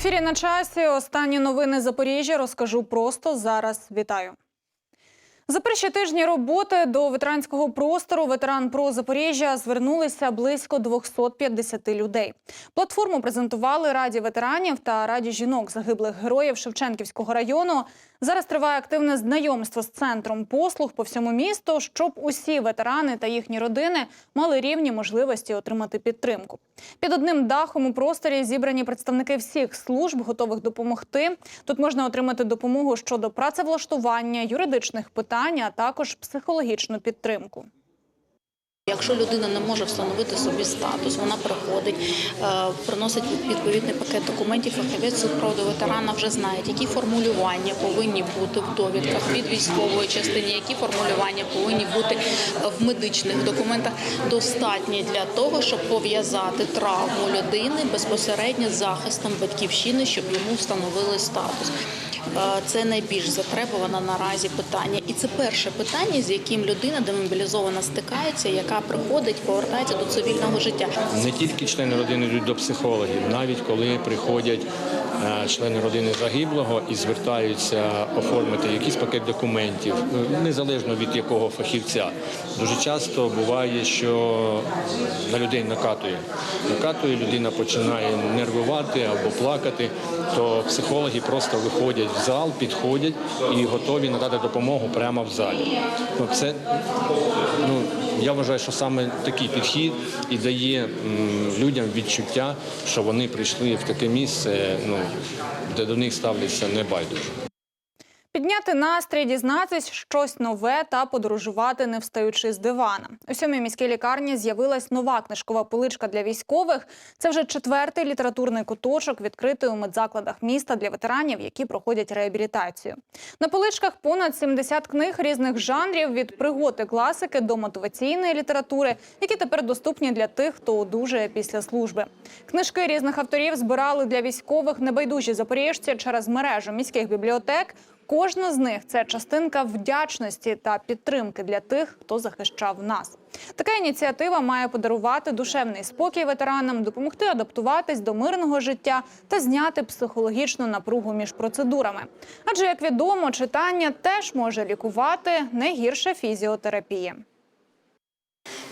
ефірі на часі. Останні новини Запоріжжя розкажу просто зараз. Вітаю. За перші тижні роботи до ветеранського простору ветеран про Запоріжжя звернулися близько 250 людей. Платформу презентували Раді ветеранів та Раді жінок загиблих героїв Шевченківського району. Зараз триває активне знайомство з центром послуг по всьому місту, щоб усі ветерани та їхні родини мали рівні можливості отримати підтримку. Під одним дахом у просторі зібрані представники всіх служб, готових допомогти. Тут можна отримати допомогу щодо працевлаштування, юридичних питань, а також психологічну підтримку. Якщо людина не може встановити собі статус, вона приходить, е, приносить відповідний пакет документів. Фахівець супроводу ветерана вже знають, які формулювання повинні бути в довідках від військової частини, які формулювання повинні бути в медичних документах, достатні для того, щоб пов'язати травму людини безпосередньо з захистом батьківщини, щоб йому встановили статус. Е, Це найбільш затребуване наразі питання, і це перше питання, з яким людина демобілізована стикається, яка приходить, повертається до цивільного життя. Не тільки члени родини йдуть до психологів, навіть коли приходять члени родини загиблого і звертаються оформити якийсь пакет документів, е, незалежно від якого фахівця. Дуже часто буває, що на людей накатує. Накатує, людина починає нервувати або плакати, то психологи просто виходять в зал, підходять і готові надати допомогу прямо в залі. Ну, це ну, я вважаю, що саме такий підхід і дає людям відчуття, що вони прийшли в таке місце, ну, де до них ставляться небайдуже. Підняти настрій, дізнатись щось нове та подорожувати, не встаючи з дивана. У сьомій міській лікарні з'явилась нова книжкова поличка для військових. Це вже четвертий літературний куточок, відкритий у медзакладах міста для ветеранів, які проходять реабілітацію. На поличках понад 70 книг різних жанрів від пригод і класики до мотиваційної літератури, які тепер доступні для тих, хто одужує після служби. Книжки різних авторів збирали для військових небайдужі запоріжці через мережу міських бібліотек. Кожна з них це частинка вдячності та підтримки для тих, хто захищав нас. Така ініціатива має подарувати душевний спокій ветеранам, допомогти адаптуватись до мирного життя та зняти психологічну напругу між процедурами. Адже, як відомо, читання теж може лікувати не гірше фізіотерапії.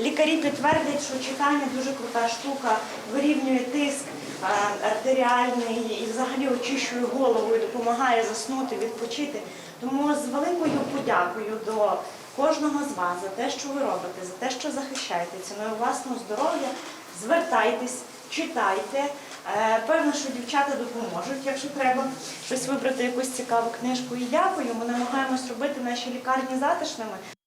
Лікарі підтвердять, що читання дуже крута штука, вирівнює тиск артеріальний і взагалі очищує голову і допомагає заснути, відпочити. Тому з великою подякою до кожного з вас за те, що ви робите, за те, що захищаєте ціною власного здоров'я, звертайтесь, читайте. Е, Певно, що дівчата допоможуть, якщо треба щось вибрати, якусь цікаву книжку. І дякую. Ми намагаємось робити наші лікарні затишними.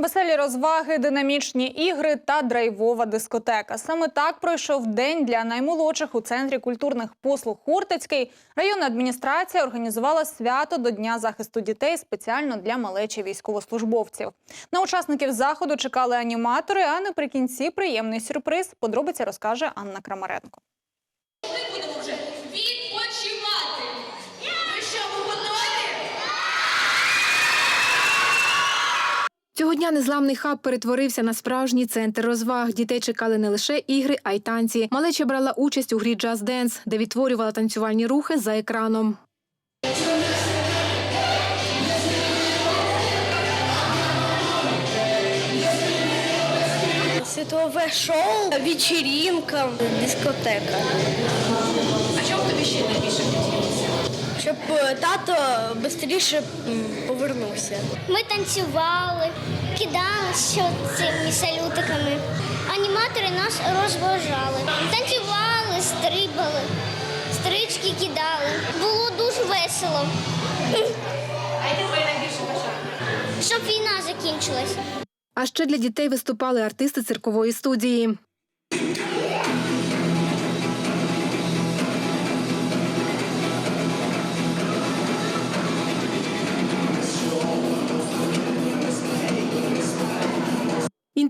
Веселі розваги, динамічні ігри та драйвова дискотека. Саме так пройшов день для наймолодших у центрі культурних послуг Хортицький. Районна адміністрація організувала свято до Дня захисту дітей спеціально для малечі військовослужбовців. На учасників заходу чекали аніматори, а наприкінці приємний сюрприз. Подробиці розкаже Анна Крамаренко. Ми будемо вже відпочивати. Ну що, ви готові? Цього дня незламний хаб перетворився на справжній центр розваг. Дітей чекали не лише ігри, а й танці. Малеча брала участь у грі «Джаз Денс», де відтворювала танцювальні рухи за екраном. Світове шоу, вечірінка, дискотека. А чому тобі ще найбільше хотілося? Щоб е, тато швидше повернувся. Ми танцювали, кидалися цими салютиками. Аніматори нас розважали. Танцювали, стрибали, стрички кидали. Було дуже весело, А яке твоє найбільше бажання? щоб війна закінчилась. А ще для дітей виступали артисти циркової студії.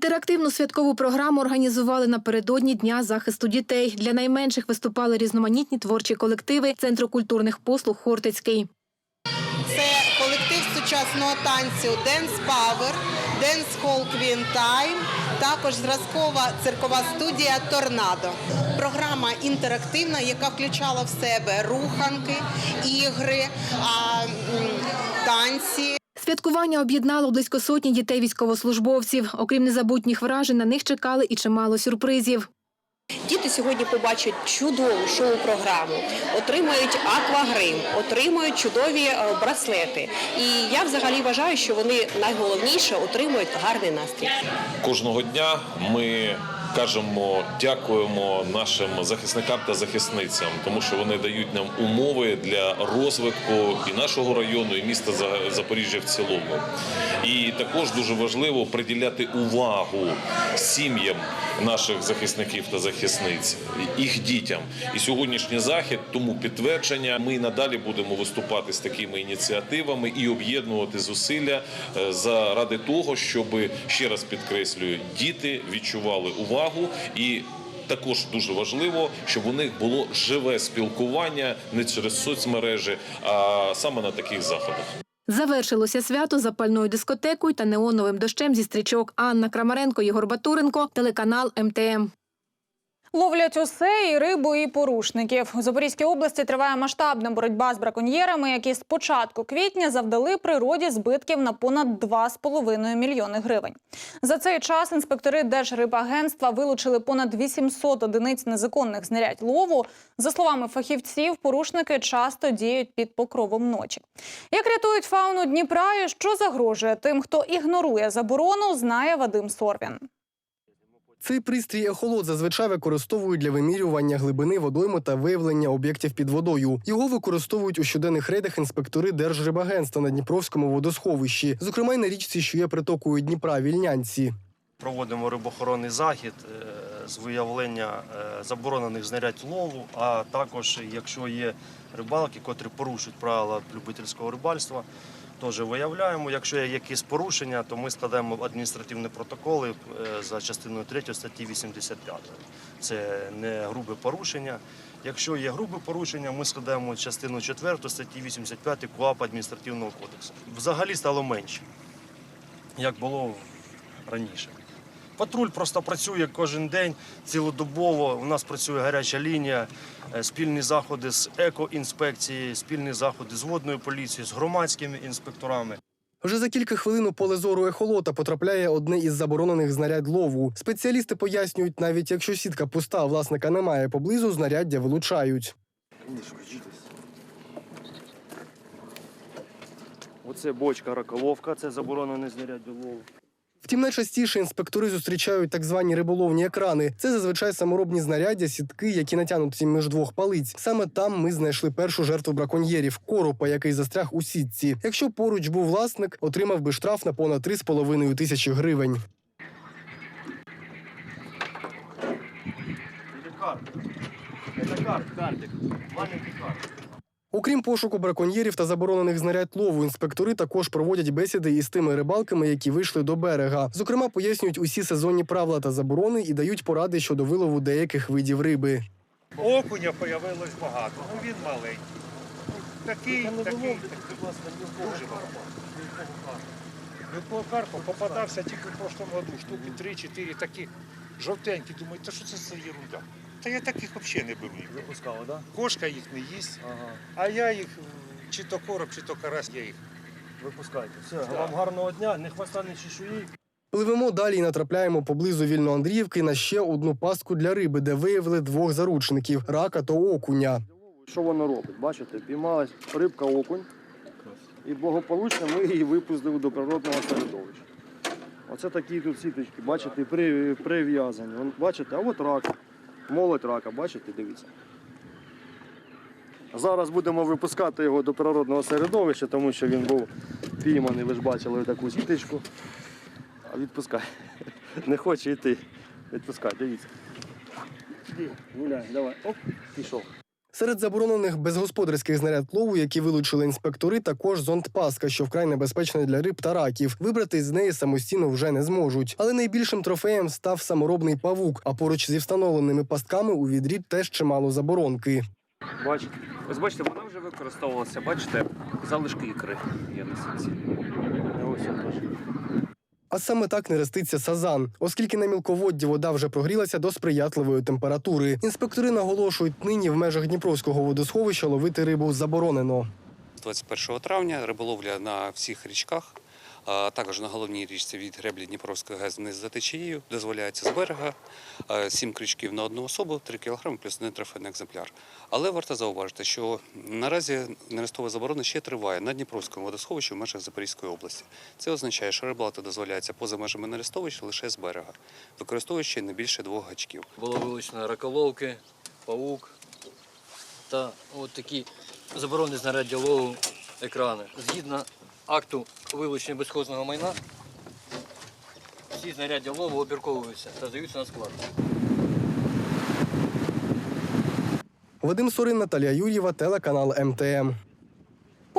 Інтерактивну святкову програму організували напередодні Дня захисту дітей. Для найменших виступали різноманітні творчі колективи Центру культурних послуг Хортицький. Це колектив сучасного танцю Dance Power, Dance Hall Queen Time, також зразкова циркова студія Торнадо. Програма інтерактивна, яка включала в себе руханки, ігри, танці. Святкування об'єднало близько сотні дітей військовослужбовців. Окрім незабутніх вражень, на них чекали і чимало сюрпризів. Діти сьогодні побачать чудову шоу-програму, отримають аквагрим, отримають чудові е, браслети. І я взагалі вважаю, що вони найголовніше отримують гарний настрій. Кожного дня ми кажемо дякуємо нашим захисникам та захисницям, тому що вони дають нам умови для розвитку і нашого району, і міста За- Запоріжжя в цілому. І також дуже важливо приділяти увагу сім'ям наших захисників та захисниць, їх дітям. І сьогоднішній захід тому підтвердження. Ми надалі будемо виступати з такими ініціативами і об'єднувати зусилля е, заради того, щоб ще раз підкреслюю, діти відчували увагу і. Також дуже важливо, щоб у них було живе спілкування не через соцмережі, а саме на таких заходах. Завершилося свято запальною дискотекою та неоновим дощем зі стрічок Анна Крамаренко, Єгор Батуренко, телеканал МТМ. Ловлять усе і рибу, і порушників. У Запорізькій області триває масштабна боротьба з браконьєрами, які з початку квітня завдали природі збитків на понад 2,5 мільйони гривень. За цей час інспектори Держрибагентства вилучили понад 800 одиниць незаконних знарядь лову. За словами фахівців, порушники часто діють під покровом ночі. Як рятують фауну Дніпра і що загрожує тим, хто ігнорує заборону, знає Вадим Сорвін. Цей пристрій ехолот зазвичай використовують для вимірювання глибини водойми та виявлення об'єктів під водою. Його використовують у щоденних рейдах інспектори Держрибагентства на Дніпровському водосховищі, зокрема й на річці, що є притокою Дніпра Вільнянці. Проводимо рибоохоронний захід е, з виявлення е, заборонених знарядь лову, а також, якщо є рибалки, котрі порушують правила любительського рибальства, теж виявляємо. Якщо є якісь порушення, то ми складаємо адміністративні протоколи е, за частиною 3 статті 85. Це не грубе порушення. Якщо є грубе порушення, ми складаємо частину 4 статті 85 КУАП адміністративного кодексу. Взагалі стало менше, як було раніше. Патруль просто працює кожен день цілодобово. У нас працює гаряча лінія, е, спільні заходи з екоінспекцією, спільні заходи з водною поліцією, з громадськими інспекторами. Вже за кілька хвилин у поле зору ехолота потрапляє одне із заборонених знарядь лову. Спеціалісти пояснюють, навіть якщо сітка пуста, а власника немає поблизу, знаряддя вилучають. Оце бочка раколовка, це заборонене знаряддя лову. Втім, найчастіше інспектори зустрічають так звані риболовні екрани. Це зазвичай саморобні знаряддя, сітки, які натягнуті між двох палиць. Саме там ми знайшли першу жертву браконьєрів коропа, який застряг у сітці. Якщо поруч був власник, отримав би штраф на понад 3,5 тисячі гривень. Це карт, картик, маленький карт. Окрім пошуку браконьєрів та заборонених знарядь лову, інспектори також проводять бесіди із тими рибалками, які вийшли до берега. Зокрема, пояснюють усі сезонні правила та заборони і дають поради щодо вилову деяких видів риби. Окуня появилось багато, ну він маленький. Такий, такий, дуже багато. Попадався тільки в прошлому году, штуки 3-4 такі жовтенькі. Думаю, та що це за ерунда? Та я таких взагалі не беру. їх. Випускали, так? Кошка їх не їсть, Ага. а я їх, чи то короб, чи то карась, я їх. Випускайте. Все, вам гарного дня, не хвоста, не чешуї. Пливемо далі і натрапляємо поблизу Вільноандріївки на ще одну пастку для риби, де виявили двох заручників рака та окуня. Що воно робить? Бачите, піймалась рибка окунь, і благополучно ми її випустили до природного середовища. Оце такі тут сіточки, бачите, прив'язані. Бачите, а от рак, молодь рака, бачите, дивіться. Зараз будемо випускати його до природного середовища, тому що він був пійманий, ви ж бачили таку сіточку. А відпускай. Не хоче йти. Відпускай, дивіться. Гуляй, давай. Оп, пішов. Серед заборонених безгосподарських знаряд лову, які вилучили інспектори, також зонтпаска, що вкрай небезпечна для риб та раків. Вибрати з неї самостійно вже не зможуть. Але найбільшим трофеєм став саморобний павук. А поруч зі встановленими пастками у відрі теж чимало заборонки. Бачите, ось бачите, вона вже використовувалася. Бачите, залишки ікри є на сітці. Ось теж. А саме так нереститься сазан, оскільки на мілководді вода вже прогрілася до сприятливої температури. Інспектори наголошують, нині в межах Дніпровського водосховища ловити рибу заборонено. 21 травня риболовля на всіх річках, а також на головній річці від греблі Дніпровської ГЕС вниз за течією, дозволяється з берега 7 крючків на одну особу, 3 кг плюс один трофейний екземпляр. Але варто зауважити, що наразі нерестова заборона ще триває на Дніпровському водосховищі в межах Запорізької області. Це означає, що рибалити дозволяється поза межами нерестовища лише з берега, використовуючи не більше двох гачків. Було вилучено раколовки, павук та от такі заборонені знаряддя лову екрани. Згідно акту вилучення безхозного майна, всі знаряддя лову обірковуються та здаються на склад. Вадим Сурин, Наталія Юрєва, телеканал МТМ.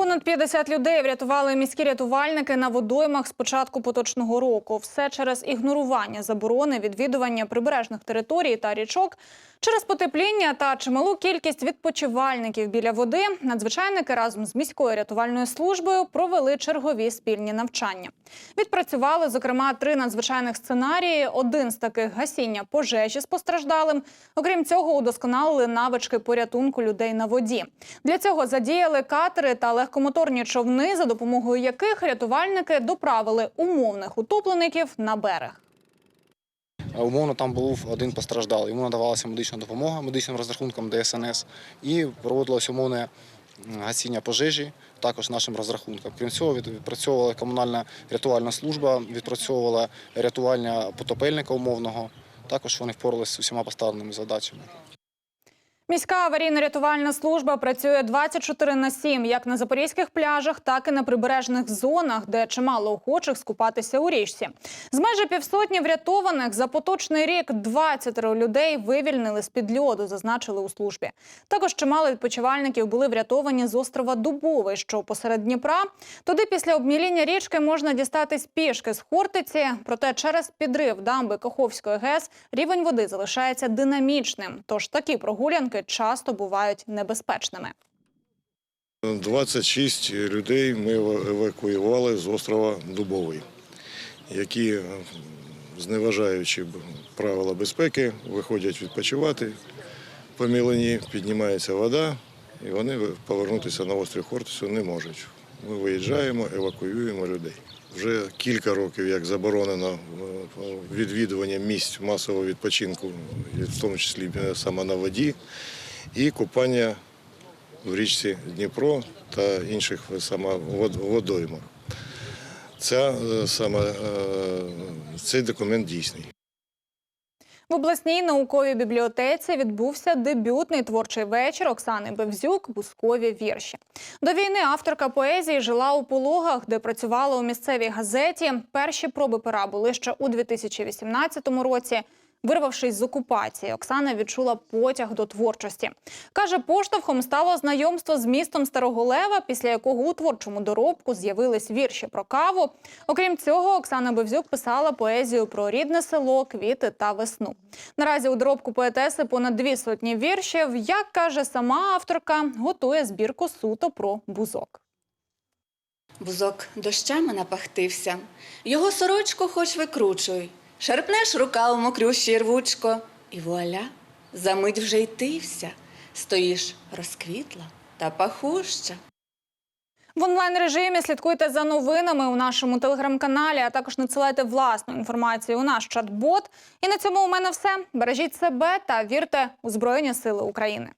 Понад 50 людей врятували міські рятувальники на водоймах з початку поточного року. Все через ігнорування заборони відвідування прибережних територій та річок. Через потепління та чималу кількість відпочивальників біля води надзвичайники разом з міською рятувальною службою провели чергові спільні навчання. Відпрацювали, зокрема, три надзвичайних сценарії. Один з таких гасіння пожежі з постраждалим. Окрім цього, удосконалили навички порятунку людей на воді. Для цього задіяли катери та легкомоторні човни, за допомогою яких рятувальники доправили умовних утоплеників на берег. Умовно там був один постраждалий. Йому надавалася медична допомога медичним розрахунком ДСНС і проводилось умовне гасіння пожежі також нашим розрахункам. Крім цього, відпрацьовувала комунальна рятувальна служба, відпрацьовувала рятування потопельника умовного. Також вони впоралися з усіма поставленими задачами. Міська аварійно-рятувальна служба працює 24 на 7, як на запорізьких пляжах, так і на прибережних зонах, де чимало охочих скупатися у річці. З майже півсотні врятованих за поточний рік 20 людей вивільнили з під льоду, зазначили у службі. Також чимало відпочивальників були врятовані з острова Дубовий, що посеред Дніпра. Туди після обміління річки можна дістатись пішки з Хортиці. Проте через підрив дамби Каховської ГЕС рівень води залишається динамічним. Тож такі прогулянки часто бувають небезпечними. 26 людей ми евакуювали з острова Дубовий, які, зневажаючи правила безпеки, виходять відпочивати по мілені, піднімається вода, і вони повернутися на острів Хортицю не можуть. Ми виїжджаємо, евакуюємо людей. Вже кілька років як заборонено е, відвідування місць масового відпочинку, в тому числі е, саме на воді, і купання в річці Дніпро та інших саме водоймах. Ця, е, саме, е, цей документ дійсний. В обласній науковій бібліотеці відбувся дебютний творчий вечір Оксани Бевзюк «Бускові вірші. До війни авторка поезії жила у пологах, де працювала у місцевій газеті. Перші проби пера були ще у 2018 році. Вирвавшись з окупації, Оксана відчула потяг до творчості. Каже, поштовхом стало знайомство з містом Старого Лева, після якого у творчому доробку з'явились вірші про каву. Окрім цього, Оксана Бевзюк писала поезію про рідне село, квіти та весну. Наразі у доробку поетеси понад дві сотні віршів. Як каже сама авторка, готує збірку суто про бузок. Бузок дощами напахтився, його сорочку хоч викручуй, шарпнеш рука у мокрющій рвучко, і вуаля, замить вже й ти вся, стоїш розквітла та пахуща. В онлайн режимі слідкуйте за новинами у нашому телеграм-каналі, а також надсилайте власну інформацію у наш чат-бот. І на цьому у мене все. Бережіть себе та вірте у Збройні Сили України.